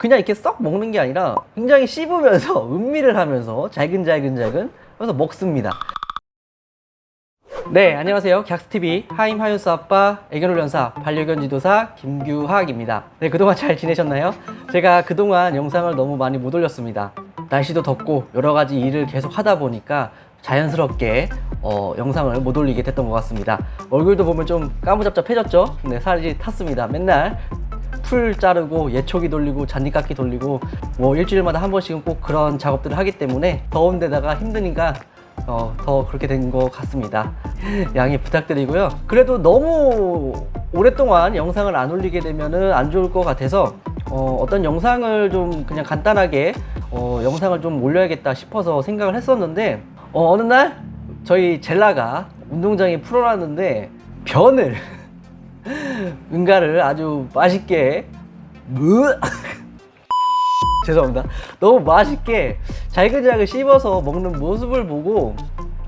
그냥 이렇게 썩 먹는 게 아니라 굉장히 씹으면서 음미를 하면서 잘근잘근잘근 하면서 먹습니다. 네, 안녕하세요. 객스TV 하임 하윤스 아빠 애견 훈련사 반려견 지도사 김규학입니다. 네, 그동안 잘 지내셨나요? 제가 그동안 영상을 너무 많이 못 올렸습니다. 날씨도 덥고 여러 가지 일을 계속 하다 보니까 자연스럽게 어, 영상을 못 올리게 됐던 것 같습니다. 얼굴도 보면 좀 까무잡잡해졌죠? 네, 살이 탔습니다. 맨날 풀 자르고 예초기 돌리고 잔디깎기 돌리고 뭐 일주일마다 한 번씩은 꼭 그런 작업들을 하기 때문에 더운 데다가 힘드니까 어, 더 그렇게 된 것 같습니다. 양해 부탁드리고요. 그래도 너무 오랫동안 영상을 안 올리게 되면은 안 좋을 것 같아서 어, 떤 영상을 좀 그냥 간단하게 어, 영상을 좀 올려야겠다 싶어서 생각을 했었는데 어, 어느 날 저희 젤라가 운동장에 풀어놨는데 변을 응가를 아주 맛있게 으 죄송합니다. 너무 맛있게 잘근잘근 씹어서 먹는 모습을 보고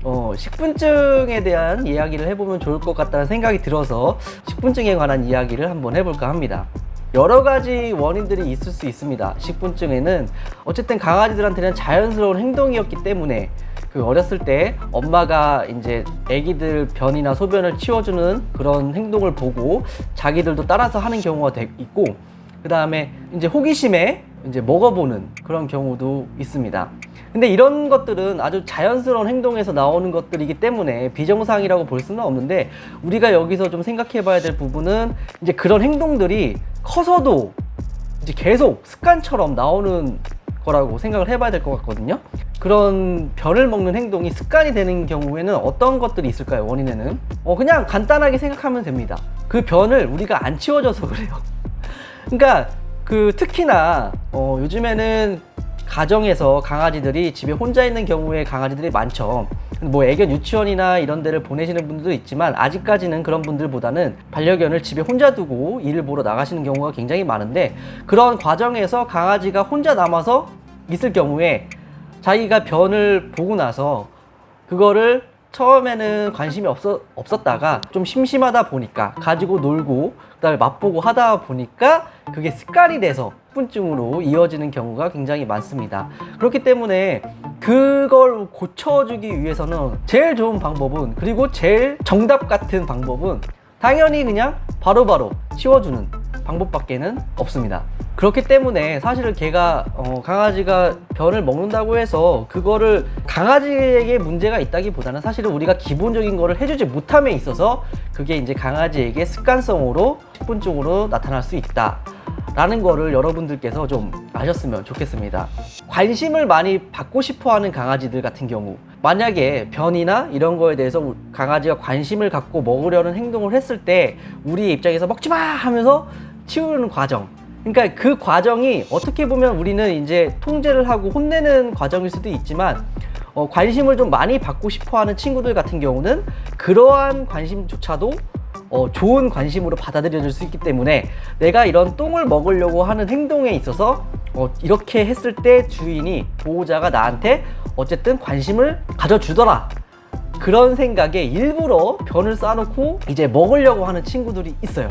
어, 식분증에 대한 이야기를 해보면 좋을 것 같다는 생각이 들어서 식분증에 관한 이야기를 한번 해볼까 합니다. 여러 가지 원인들이 있을 수 있습니다. 식분증에는 어쨌든 강아지들한테는 자연스러운 행동이었기 때문에 그 어렸을 때 엄마가 이제 아기들 변이나 소변을 치워주는 그런 행동을 보고 자기들도 따라서 하는 경우가 되- 있고 그 다음에 이제 호기심에 이제 먹어보는 그런 경우도 있습니다. 근데 이런 것들은 아주 자연스러운 행동에서 나오는 것들이기 때문에 비정상이라고 볼 수는 없는데 우리가 여기서 좀 생각해 봐야 될 부분은 이제 그런 행동들이 커서도 이제 계속 습관처럼 나오는 거라고 생각을 해봐야 될 것 같거든요. 그런 변을 먹는 행동이 습관이 되는 경우에는 어떤 것들이 있을까요? 원인에는 어 그냥 간단하게 생각하면 됩니다. 그 변을 우리가 안 치워줘서 그래요. 그러니까 그 특히나 어, 요즘에는 가정에서 강아지들이 집에 혼자 있는 경우에 강아지들이 많죠. 뭐 애견 유치원이나 이런 데를 보내시는 분들도 있지만 아직까지는 그런 분들보다는 반려견을 집에 혼자 두고 일을 보러 나가시는 경우가 굉장히 많은데 그런 과정에서 강아지가 혼자 남아서 있을 경우에 자기가 변을 보고 나서 그거를 처음에는 관심이 없었, 없었다가 좀 심심하다 보니까 가지고 놀고 그다음에 맛보고 하다 보니까 그게 습관이 돼서 식분증으로 이어지는 경우가 굉장히 많습니다. 그렇기 때문에 그걸 고쳐주기 위해서는 제일 좋은 방법은 그리고 제일 정답 같은 방법은 당연히 그냥 바로바로 치워주는 방법밖에는 없습니다. 그렇기 때문에 사실은 걔가 어, 강아지가 변을 먹는다고 해서 그거를 강아지에게 문제가 있다기보다는 사실은 우리가 기본적인 거를 해주지 못함에 있어서 그게 이제 강아지에게 습관성으로 식분증으로 나타날 수 있다. 라는 거를 여러분들께서 좀 아셨으면 좋겠습니다. 관심을 많이 받고 싶어 하는 강아지들 같은 경우, 만약에 변이나 이런 거에 대해서 우- 강아지가 관심을 갖고 먹으려는 행동을 했을 때, 우리의 입장에서 먹지 마! 하면서 치우는 과정. 그러니까 그 과정이 어떻게 보면 우리는 이제 통제를 하고 혼내는 과정일 수도 있지만, 어, 관심을 좀 많이 받고 싶어 하는 친구들 같은 경우는 그러한 관심조차도 어, 좋은 관심으로 받아들여질 수 있기 때문에 내가 이런 똥을 먹으려고 하는 행동에 있어서 어, 이렇게 했을 때 주인이 보호자가 나한테 어쨌든 관심을 가져주더라. 그런 생각에 일부러 변을 쌓아놓고 이제 먹으려고 하는 친구들이 있어요.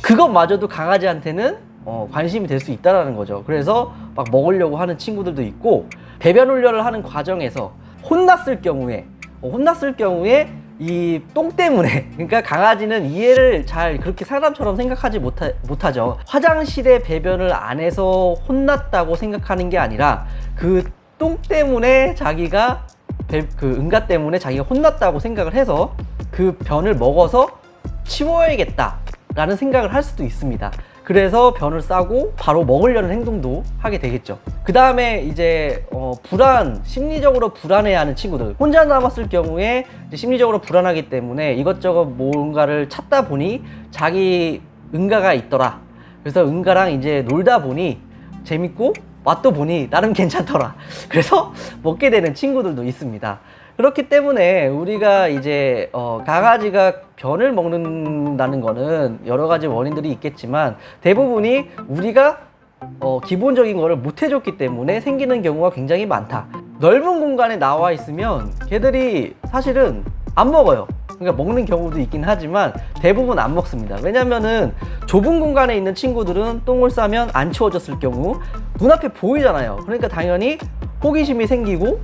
그것마저도 강아지한테는 어, 관심이 될 수 있다라는 거죠. 그래서 막 먹으려고 하는 친구들도 있고 배변 훈련을 하는 과정에서 혼났을 경우에 어, 혼났을 경우에 이 똥 때문에. 그러니까 강아지는 이해를 잘 그렇게 사람처럼 생각하지 못하, 못하죠. 화장실에 배변을 안 해서 혼났다고 생각하는 게 아니라 그 똥 때문에 자기가 배- 그 응가 때문에 자기가 혼났다고 생각을 해서 그 변을 먹어서 치워야겠다 라는 생각을 할 수도 있습니다 그래서 변을 싸고 바로 먹으려는 행동도 하게 되겠죠. 그 다음에 이제 어, 불안, 심리적으로 불안해하는 친구들. 혼자 남았을 경우에 심리적으로 불안하기 때문에 이것저것 뭔가를 찾다 보니 자기 응가가 있더라. 그래서 응가랑 이제 놀다 보니 재밌고 맛도 보니 나름 괜찮더라. 그래서 먹게 되는 친구들도 있습니다. 그렇기 때문에 우리가 이제 어, 강아지가 변을 먹는다는 거는 여러 가지 원인들이 있겠지만 대부분이 우리가 어, 기본적인 거를 못 해줬기 때문에 생기는 경우가 굉장히 많다. 넓은 공간에 나와 있으면 걔들이 사실은 안 먹어요. 그러니까 먹는 경우도 있긴 하지만 대부분 안 먹습니다. 왜냐면은 좁은 공간에 있는 친구들은 똥을 싸면 안 치워졌을 경우 눈앞에 보이잖아요. 그러니까 당연히 호기심이 생기고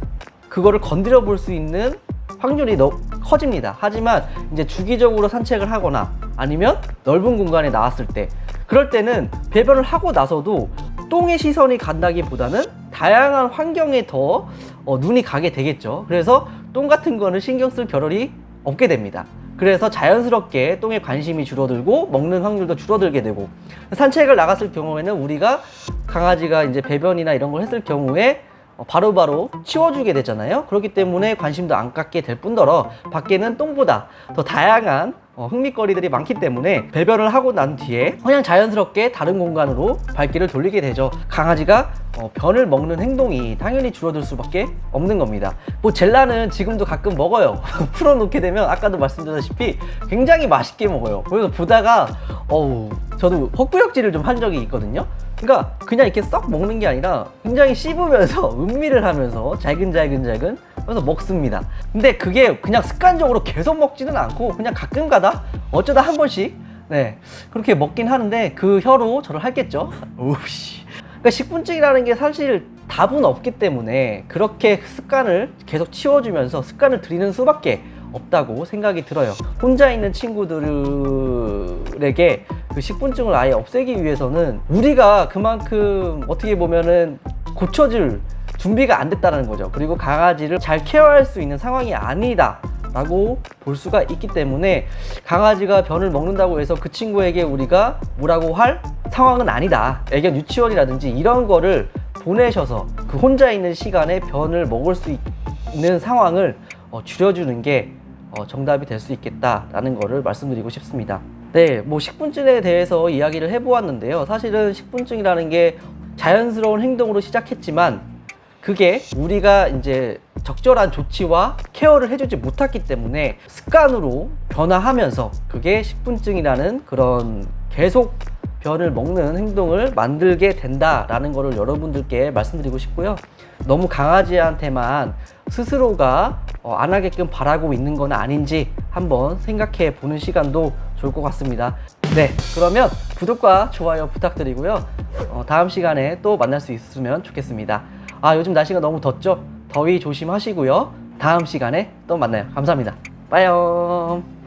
그거를 건드려 볼 수 있는 확률이 너, 커집니다. 하지만 이제 주기적으로 산책을 하거나 아니면 넓은 공간에 나왔을 때 그럴 때는 배변을 하고 나서도 똥의 시선이 간다기보다는 다양한 환경에 더 어, 눈이 가게 되겠죠. 그래서 똥 같은 거는 신경 쓸 겨를이 없게 됩니다. 그래서 자연스럽게 똥에 관심이 줄어들고 먹는 확률도 줄어들게 되고 산책을 나갔을 경우에는 우리가 강아지가 이제 배변이나 이런 걸 했을 경우에 어, 바로바로 치워주게 되잖아요. 그렇기 때문에 관심도 안 갖게 될 뿐더러 밖에는 똥보다 더 다양한 어, 흥미거리들이 많기 때문에 배변을 하고 난 뒤에 그냥 자연스럽게 다른 공간으로 발길을 돌리게 되죠. 강아지가 어, 변을 먹는 행동이 당연히 줄어들 수밖에 없는 겁니다. 뭐 젤라는 지금도 가끔 먹어요. 풀어놓게 되면 아까도 말씀드렸다시피 굉장히 맛있게 먹어요. 그래서 보다가 어우 저도 헛구역질을 좀 한 적이 있거든요. 그러니까 그냥 이렇게 썩 먹는 게 아니라 굉장히 씹으면서 음미를 하면서 잘근잘근잘근 그래서 먹습니다. 근데 그게 그냥 습관적으로 계속 먹지는 않고 그냥 가끔 가다 어쩌다 한 번씩 네 그렇게 먹긴 하는데 그 혀로 저를 할겠죠. 오씨. 그러니까 식분증이라는 게 사실 답은 없기 때문에 그렇게 습관을 계속 치워주면서 습관을 들이는 수밖에 없다고 생각이 들어요. 혼자 있는 친구들에게 그 식분증을 아예 없애기 위해서는 우리가 그만큼 어떻게 보면은 고쳐줄 준비가 안 됐다는 거죠. 그리고 강아지를 잘 케어할 수 있는 상황이 아니다. 라고 볼 수가 있기 때문에 강아지가 변을 먹는다고 해서 그 친구에게 우리가 뭐라고 할 상황은 아니다. 애견 유치원이라든지 이런 거를 보내셔서 그 혼자 있는 시간에 변을 먹을 수 있는 상황을 어, 줄여주는 게 어, 정답이 될 수 있겠다라는 거를 말씀드리고 싶습니다. 네, 뭐 식분증에 대해서 이야기를 해보았는데요. 사실은 식분증이라는 게 자연스러운 행동으로 시작했지만 그게 우리가 이제 적절한 조치와 케어를 해주지 못했기 때문에 습관으로 변화하면서 그게 식분증이라는 그런 계속 변을 먹는 행동을 만들게 된다라는 거를 여러분들께 말씀드리고 싶고요. 너무 강아지한테만 스스로가 어, 안 하게끔 바라고 있는 건 아닌지 한번 생각해 보는 시간도 좋을 것 같습니다. 네, 그러면 구독과 좋아요 부탁드리고요. 어, 다음 시간에 또 만날 수 있으면 좋겠습니다. 아, 요즘 날씨가 너무 덥죠? 더위 조심하시고요. 다음 시간에 또 만나요. 감사합니다. 빠이요.